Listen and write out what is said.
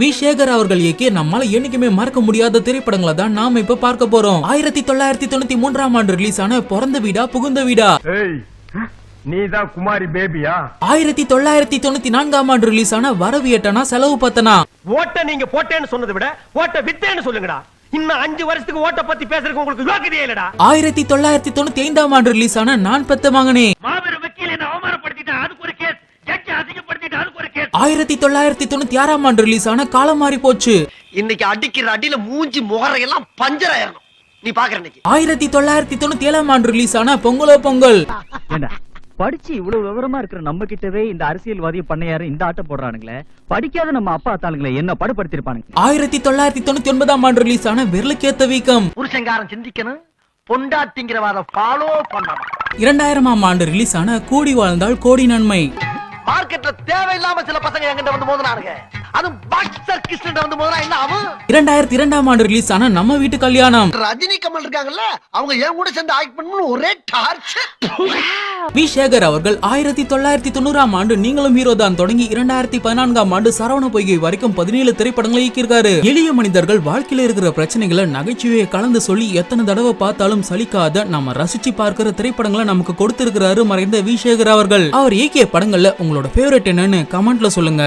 We Sekar அவர்கள் இயக்கிய நம்மால என்னைக்குமே மறக்க முடியாத திரைப்படங்களை தான் நாம இப்ப பார்க்க போறோம். ஆயிரத்தி தொள்ளாயிரத்தி தொண்ணூத்தி மூன்றாம் ஆண்டு ரிலீஸ் ஆன பிறந்த வீடா புகுந்த வீடா? நீதான் குமாரி பேபியா? ஆயிரத்தி தொள்ளாயிரத்தி தொண்ணூத்தி நான்காம் ஆண்டு ரிலீஸ் ஆன வரவு எட்டனா செலவு பத்தனா? ஓட்ட நீங்க போட்டேன்னு சொன்னதை விட ஓட்ட வித்தேன்னு சொல்லுங்கடா. இன்னும் அஞ்சு வருஷத்துக்கு ஓட்ட பத்தி பேசுறதுக்கு உங்களுக்கு யோக்கியதே இல்லடா. ஆயிரத்தி தொள்ளாயிரத்தி தொண்ணூத்தி ஐந்தாம் ஆண்டு ரிலீஸ் ஆன நான் பெத்த மகனே. ஆயிரத்தி தொள்ளாயிரத்தி தொண்ணூத்தி ஆறாம் ஆண்டு ரிலீஸ் ஆன காலம் மாறி போச்சு. இன்னைக்கு அடிக்கிற அடியில மூஞ்சி முகரையெல்லாம் பஞ்சர் ஆயிரணும். நீ பாக்குற இன்னைக்கு ஆயிரத்தி தொள்ளாயிரத்தி தொண்ணூத்தி ஏழாம் ஆண்டு ரிலீஸ் ஆன பொங்கலோ பொங்கல். படிச்சு இவ்வளவு விவரமா இருக்கிற நம்ம கிட்டவே இந்த அரசியல்வாதிய பண்ணையாரு இந்த ஆட்டம் போடுறானுங்களே. படிக்காத நம்ம அப்பா அத்தாளுங்களே என்ன படுபடுத்திருப்பானுங்க. ஆயிரத்தி தொள்ளாயிரத்தி தொண்ணூத்தி ஒன்பதாம் ஆண்டு ரிலீஸ் ஆன விரலுக்கேத்த வீக்கம். புருஷங்காரன் சிந்திக்கணும் பொண்டாட்டிங்கிறவாத ஃபாலோ பண்ணணும். இரண்டாயிரமாம் ஆண்டு ரிலீஸ் ஆன கூடி வாழ்ந்தால் கோடி நன்மை. மார்க்கெட்ல தேவையில்லாம சில பசங்க எங்கிட்ட வந்து மோதினானுங்க. ஆகும்? இரண்டாயிரத்தி இரண்டாம் ஆண்டு ரிலீஸ் ஆன நம்ம வீட்டு கல்யாணம். ரஜினி கமல் இருக்காங்கல்ல அவங்க என் கூட சேர்ந்து ஆக்ட் பண்ணணும்னு ஒரே டார்ச்சர் வி. சேகர் அவர்கள் ஆயிரத்தி தொள்ளாயிரத்தி தொண்ணூறாம் ஆண்டு நீங்களும் ஹீரோ தான் தொடங்கி இரண்டாயிரத்தி பதினான்காம் ஆண்டு சரவண பொய்கை வரைக்கும் பதினேழு திரைப்படங்களை இயக்கியிருக்காரு. எளிய மனிதர்கள் வாழ்க்கையில இருக்கிற பிரச்சனைகளை நகைச்சுவையை கலந்து சொல்லி எத்தனை தடவை பார்த்தாலும் சலிக்காத நம்ம ரசிச்சு பார்க்கிற திரைப்படங்களை நமக்கு கொடுத்திருக்கிறாரு மறைந்த வி. சேகர் அவர்கள். அவர் இயக்கிய படங்கள்ல உங்களோட ஃபேவரட் என்னன்னு கமெண்ட்ல சொல்லுங்க.